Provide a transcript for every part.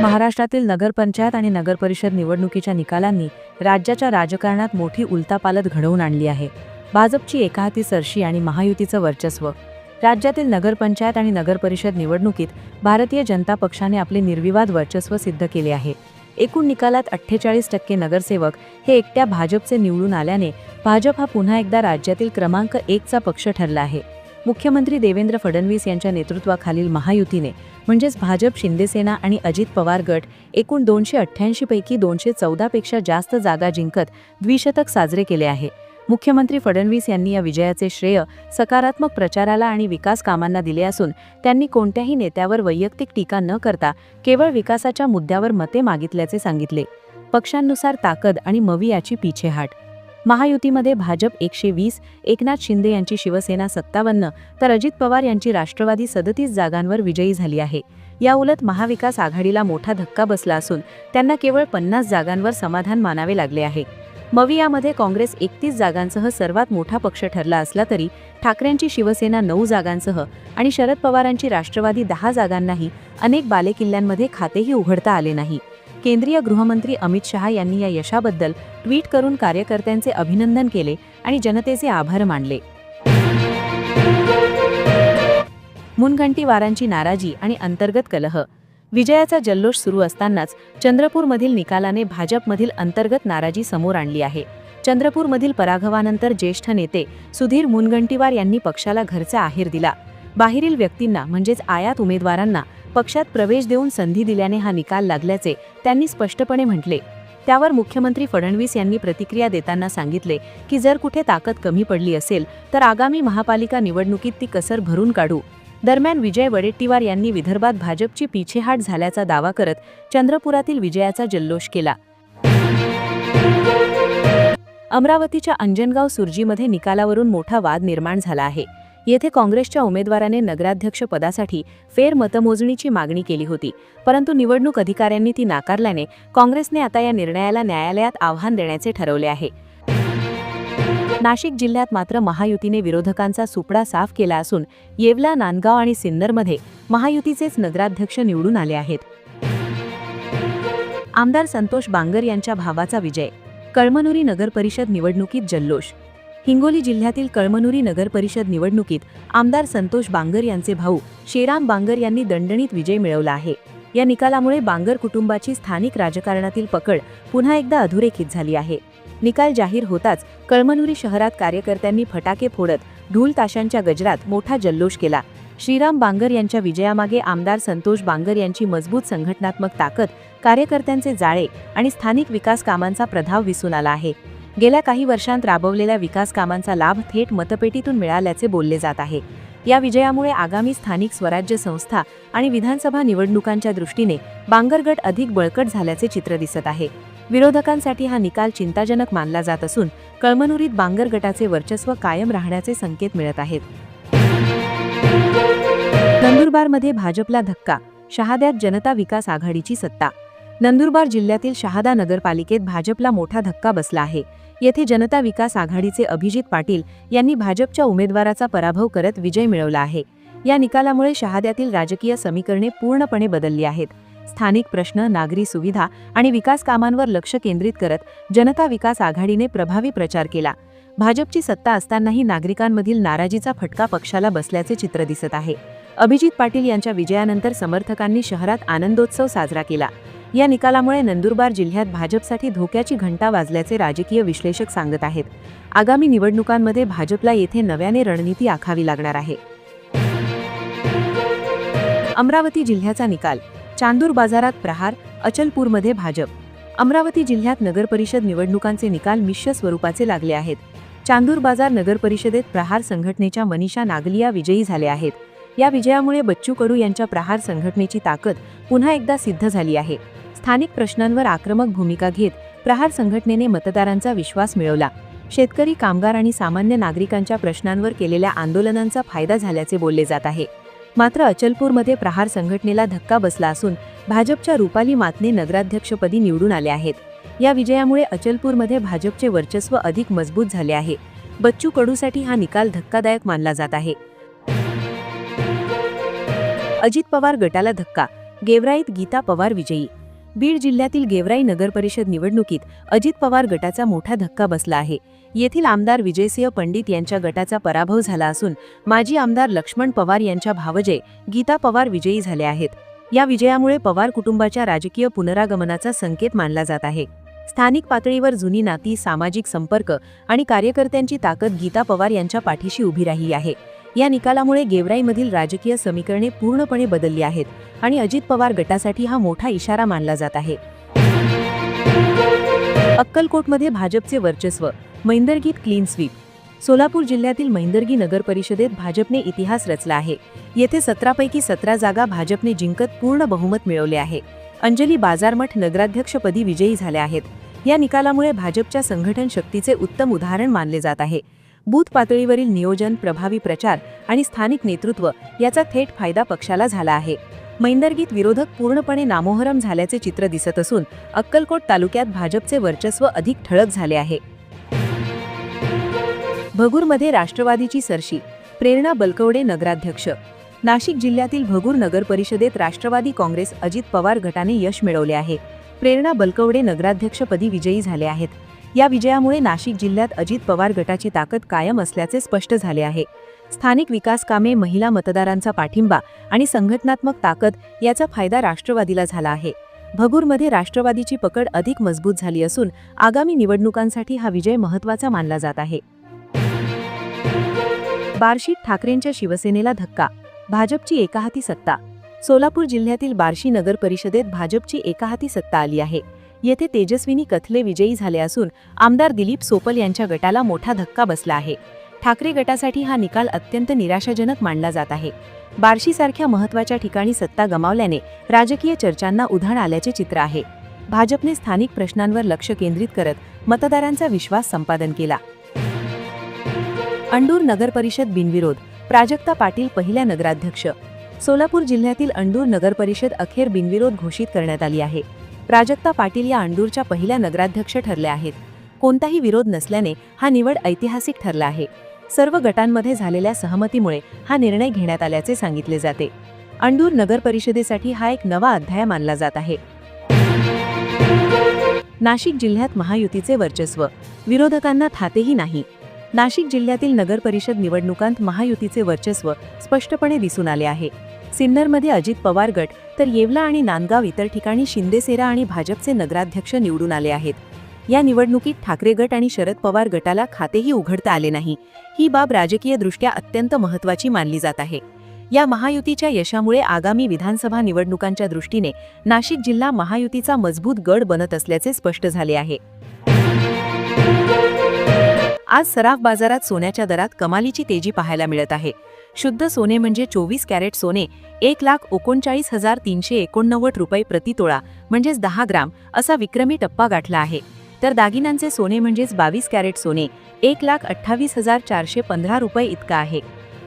महाराष्ट्रातील नगरपंचायत आणि नगरपरिषद निवडणुकीच्या निकालांनी राज्याच्या राजकारणात मोठी उलतापालत घडवून आणली आहे. भाजपची एकाहाती सरशी आणि महायुतीचं वर्चस्व. राज्यातील नगरपंचायत आणि नगरपरिषद निवडणुकीत भारतीय जनता पक्षाने आपले निर्विवाद वर्चस्व सिद्ध केले आहे. एकूण निकालात अठ्ठेचाळीस टक्के नगरसेवक हे एकट्या भाजपचे निवडून आल्याने भाजप हा पुन्हा एकदा राज्यातील क्रमांक एकचा पक्ष ठरला आहे. मुख्यमंत्री देवेंद्र फडणवीस यांच्या नेतृत्वाखालील महायुतीने म्हणजेच भाजप शिंदेसेना आणि अजित पवार गट एकूण दोनशे अठ्ठ्याऐंशी पैकी दोनशे चौदापेक्षा जास्त जागा जिंकत द्विशतक साजरे केले आहे. मुख्यमंत्री फडणवीस यांनी या विजयाचे श्रेय सकारात्मक प्रचाराला आणि विकास कामांना दिले असून त्यांनी कोणत्याही नेत्यावर वैयक्तिक टीका न करता केवळ विकासाच्या मुद्द्यावर मते मागितल्याचे सांगितले. पक्षांनुसार ताकद आणि मवी याची पीछेहाट महायुतीमध्ये भाजप एकशे वीस एकनाथ शिंदे यांची शिवसेना सत्तावन्न तर अजित पवार यांची राष्ट्रवादी सदतीस जागांवर विजयी झाली आहे. याउलट महाविकास आघाडीला मोठा धक्का बसला असून त्यांना केवळ पन्नास जागांवर समाधान मानावे लागले आहे. मवियामध्ये काँग्रेस एकतीस जागांसह सर्वात मोठा पक्ष ठरला असला तरी ठाकरेंची शिवसेना नऊ जागांसह आणि शरद पवारांची राष्ट्रवादी दहा जागांनाही अनेक बालेकिल्ल्यांमध्ये खातेही उघडता आले नाही. केंद्रीय गृहमंत्री अमित शहा यांनी या यशाबद्दल ट्विट करून कार्यकर्त्यांचे अभिनंदन केले आणि जनतेचे आभार मानले. मुनगंटीवारांची नाराजी आणि अंतर्गत कलह. विजयाचा जल्लोष सुरू असतानाच चंद्रपूरमधील निकालाने भाजपमधील अंतर्गत नाराजी समोर आणली आहे. चंद्रपूरमधील पराभवानंतर ज्येष्ठ नेते सुधीर मुनगंटीवार यांनी पक्षाला घरचा आहेर दिला. बाहेरील व्यक्तींना म्हणजेच आयात उमेदवारांना पक्षात प्रवेश देऊन संधी दिल्याने हा निकाल लागल्याचे त्यांनी स्पष्टपणे म्हटले. त्यावर मुख्यमंत्री फडणवीस यांनी प्रतिक्रिया देताना सांगितले की जर कुठे ताकद कमी पडली असेल तर आगामी महापालिका निवडणुकीत ती कसर भरून काढू. दरम्यान विजय वडेट्टीवार यांनी विदर्भात भाजपची पिछेहाट झाल्याचा दावा करत चंद्रपुरातील विजयाचा जल्लोष केला. अमरावतीच्या अंजनगाव सुरजीमध्ये निकालावरून मोठा वाद निर्माण झाला आहे. येथे काँग्रेसच्या उमेदवाराने नगराध्यक्ष पदासाठी फेर मतमोजणीची मागणी केली होती. परंतु निवडणूक अधिकाऱ्यांनी ती नाकारल्याने काँग्रेसने आता या निर्णयाला न्यायालयात आव्हान देण्याचे ठरवले आहे. नाशिक जिल्ह्यात मात्र महायुतीने विरोधकांचा सुपडा साफ केला असून येवला नांदगाव आणि सिन्नरमध्ये महायुतीचेच नगराध्यक्ष निवडून आले आहेत. आमदार संतोष बांगर यांच्या भावाचा विजय. कळमनुरी नगरपरिषद निवडणुकीत जल्लोष हिंगोली जिल्ह्यातील कळमनुरी नगरपरिषद निवडणुकीत आमदार संतोष बांगर यांचे भाऊ शेराम बांगर यांनी दणदणीत विजय मिळवला आहे. या निकालामुळे बांगर कुटुंबाची स्थानिक राजकारणातील पकड पुन्हा एकदा अधोरेखित झाली आहे. निकाल जाहीर होताच कळमनुरी शहरात कार्यकर्त्यांनी फटाके फोडत ढूल ताशांच्या गजरात मोठा जल्लोष केला. श्रीराम बांगर यांच्या विजयामागे आमदार संतोष बांगर यांची मजबूत संघटनात्मक ताकद कार्यकर्त्यांचे जाळे आणि स्थानिक विकास कामांचा प्रभाव दिसून आला आहे. गेल्या काही वर्षांत राबवलेल्या विकास कामांचा लाभ थेट मतपेटीतून मिळाल्याचे बोलले जात आहे. या विजयामुळे आगामी स्थानिक स्वराज्य संस्था आणि विधानसभा निवडणुकांच्या दृष्टीने बांगरगट अधिक बळकट झाल्याचे चित्र दिसत आहे. विरोधकांसाठी हा निकाल चिंताजनक मानला जात असून कळमनुरीत बांगर गटाचे वर्चस्व कायम राहण्याचे संकेत मिळत आहेत. नंदुरबारमध्ये भाजपला धक्का शहाद्यात जनता विकास आघाडीची सत्ता. नंदुरबार जिल्ह्यातील शहादा नगरपालिकेत भाजपला मोठा धक्का बसला आहे. येथे जनता विकास आघाडीचे अभिजित पाटील यांनी भाजपच्या उमेदवाराचा पराभव करत विजय मिळवला आहे. या निकालामुळे शहाद्यातील राजकीय समीकरणे पूर्णपणे बदलली आहेत. स्थानिक प्रश्न नागरी सुविधा आणि विकास कामांवर लक्ष केंद्रित करत जनता विकास आघाडीने प्रभावी प्रचार केला. भाजपची सत्ता असतानाही नागरिकांमधील नाराजीचा फटका पक्षाला बसल्याचे चित्र दिसत आहे. अभिजित पाटील यांच्या विजयानंतर समर्थकांनी शहरात आनंदोत्सव साजरा केला. या निकालामुळे नंदुरबार जिल्ह्यात भाजपसाठी धोक्याची घंटा वाजल्याचे राजकीय विश्लेषक सांगत आहेत. आगामी निवडणुकांमध्ये भाजपला येथे नव्याने रणनीती आखावी लागणार आहे. अमरावती जिल्ह्याचा निकाल. चांदूर बाजारात प्रहार अचलपूरमध्ये भाजप. अमरावती जिल्ह्यात नगरपरिषद निवडणुकांचे निकाल मिश्र स्वरूपाचे लागले आहेत. चांदूर बाजार नगरपरिषदेत प्रहार संघटनेच्या मनीषा नागलिया विजयी झाले आहेत. या विजयामुळे बच्चू कडू यांच्या प्रहार संघटनेची ताकद पुन्हा एकदा सिद्ध झाली आहे. स्थानिक प्रश्नांवर आक्रमक भूमिका घेत प्रहार संघटनेने मतदारांचा विश्वास मिळवला. शेतकरी कामगार आणि सामान्य नागरिकांच्या प्रश्नांवर केलेल्या आंदोलनांचा फायदा झाल्याचे बोलले जात आहे. मात्र अचलपूरमध्ये प्रहार संघटनेला धक्का बसला असून भाजपच्या रुपाली मातने नगराध्यक्षपदी निवडून आले आहेत. या विजयामुळे अचलपूरमध्ये भाजपचे वर्चस्व अधिक मजबूत झाले आहे. बच्चू कडूसाठी हा निकाल धक्कादायक मानला जात आहे. अजित पवार गटाला धक्का गेवराईत गीता पवार विजयी. बीड जिल्ह्यातील गेवराई नगरपरिषद निवडणुकीत अजित पवार गटाचा मोठा धक्का बसला आहे. येथील आमदार विजयसिंह पंडित यांच्या गटाचा पराभव झाला असून माजी आमदार लक्ष्मण पवार यांच्या भावजे गीता पवार विजयी झाले आहेत. या विजयामुळे पवार कुटुंबाच्या राजकीय पुनरागमनाचा संकेत मानला जात आहे. स्थानिक पातळीवर जुनी नाती सामाजिक संपर्क आणि कार्यकर्त्यांची ताकद गीता पवार यांच्या पाठीशी उभी राहिली आहे. या निकालामुळे गेवराईमधील राजकीय समीकरणे पूर्णपणे बदलली आहेत आणि अजित पवार गटासाठी हा मोठा इशारा मानला जात आहे. अक्कलकोटमध्ये भाजपचे वर्चस्व मैंदरगीत क्लीन स्वीप. सोलापूर जिल्ह्यातील मैंदरगी नगर परिषदेत भाजपने इतिहास रचला आहे. येथे सतरापैकी सतरा जागा भाजपने जिंकत पूर्ण बहुमत मिळवले आहे. अंजली बाजारमठ नगराध्यक्षपदी विजयी झाल्या आहेत. या निकालामुळे भाजपच्या संघटन शक्तीचे उत्तम उदाहरण मानले जात आहे. बूथ पातळीवरील नियोजन प्रभावी प्रचार आणि स्थानिक नेतृत्व याचा थेट फायदा पक्षाला झाला आहे. मैंदर्गीत विरोधक पूर्णपणे नामोहरम झाल्याचे चित्र दिसत असून अक्कलकोट तालुक्यात भाजपचे वर्चस्व अधिक ठळक झाले आहे. भगूरमध्ये राष्ट्रवादीची सरशी प्रेरणा बलकवडे नगराध्यक्ष. नाशिक जिल्ह्यातील भगूर नगर परिषदेत राष्ट्रवादी काँग्रेस अजित पवार गटाने यश मिळवले आहे. प्रेरणा बलकवडे नगराध्यक्षपदी विजयी झाले आहेत. या विजयामुळे नाशिक जिल्ह्यात अजित पवार गटाची ताकद कायम असल्याचे स्पष्ट झाले आहे. स्थानिक विकास कामे महिला मतदारांचा पाठिंबा आणि संघटनात्मक ताकद याचा फायदा राष्ट्रवादीला झाला आहे. भगूरमध्ये राष्ट्रवादीची पकड अधिक मजबूत झाली असून आगामी निवडणुकांसाठी हा विजय महत्त्वाचा मानला जात आहे. बार्शीत ठाकरेंच्या शिवसेनेला धक्का भाजपची एकाहाती सत्ता. सोलापूर जिल्ह्यातील बार्शी नगर परिषदेत भाजपची एकाहाती सत्ता आली आहे. येथे तेजस्विनी कथले विजयी झाले असून आमदार दिलीप सोपल यांच्या गटाला मोठा धक्का बसला आहे. ठाकरे गटासाठी हा निकाल अत्यंत निराशाजनक मानला जात आहे. बार्शीसारख्या महत्त्वाच्या ठिकाणी सत्ता गमावल्याने राजकीय चर्चांना उधाण आल्याचे चित्र आहे. भाजपने स्थानिक प्रश्नांवर लक्ष केंद्रित करत मतदारांचा विश्वास संपादन केला. अंडूर नगर परिषद बिनविरोध प्राजक्ता पाटील पहिल्या नगराध्यक्ष. सोलापूर जिल्ह्यातील अंडूर नगर परिषद अखेर बिनविरोध घोषित करण्यात आली आहे. प्राजक्ता पाटील या अंडूरच्या पहिल्या नगराध्यक्ष ठरल्या आहेत. कोणताही विरोध नसल्याने हा निवड ऐतिहासिक ठरला आहे. सर्व गटांमध्ये झालेल्या सहमतीमुळे हा निर्णय घेण्यात आल्याचे सांगितले जाते. अंडूर नगर परिषदेसाठी हा एक नवा अध्याय मानला जात आहे. नाशिक जिल्ह्यात महायुतीचे वर्चस्व. विरोधकांना थातेही नाही. नाशिक जिल्ह्यातील नगर परिषद निवडणुकांत महायुतीचे वर्चस्व स्पष्टपणे दिसून आले आहे. सिन्नरमध्ये अजित पवार गट तर येवला आणि नांदगाव इतर ठिकाणी शिंदेसेरा आणि भाजपचे नगराध्यक्ष निवडून आले आहेत. या निवडणुकीत ठाकरे गट आणि शरद पवार गटाला खातेही उघडता आले नाही. ही बाब राजकीयदृष्ट्या अत्यंत महत्त्वाची मानली जात आहे. या महायुतीच्या यशामुळे आगामी विधानसभा निवडणुकांच्या दृष्टीने नाशिक जिल्हा महायुतीचा मजबूत गड बनत असल्याचे स्पष्ट झाले आहे. आज सराफ बाजारात सोन्याच्या दरात कमालीची तेजी पाहायला मिळत आहे. शुद्ध सोने म्हणजे चोवीस कॅरेट सोने एक लाख एकोणचाळीस हजार तीनशे एकोणनव्वद रुपये प्रति तोळा म्हणजेच दहा ग्राम असा विक्रमी टप्पा गाठला आहे. तर दागिन्यांचे सोने म्हणजेच बावीस कॅरेट सोने एक लाख अठ्ठावीस हजार चारशे पंधरा रुपये इतका आहे.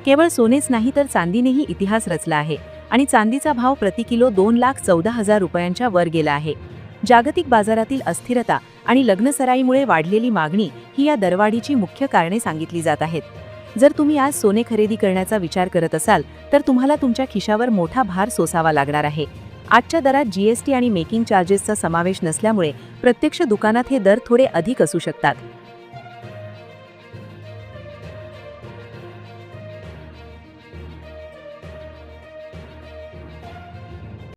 केवळ सोनेच नाही तर चांदीनेही इतिहास रचला आहे आणि चांदीचा भाव प्रति किलो दोन लाख चौदा हजार रुपयांच्या वर गेला आहे. जागतिक बाजारातील अस्थिरता आणि लग्नसराईमुळे वाढलेली मागणी ही या दरवाढीची मुख्य कारणे सांगितली जात आहेत. जर तुम्ही आज सोने खरेदी करण्याचा विचार करत असाल तर तुम्हाला तुमच्या खिशावर मोठा भार सोसावा लागणार आहे. आजच्या दरात जीएसटी आणि मेकिंग चार्जेसचा समावेश नसल्यामुळे प्रत्यक्ष दुकानात हे दर थोडे अधिक असू शकतात.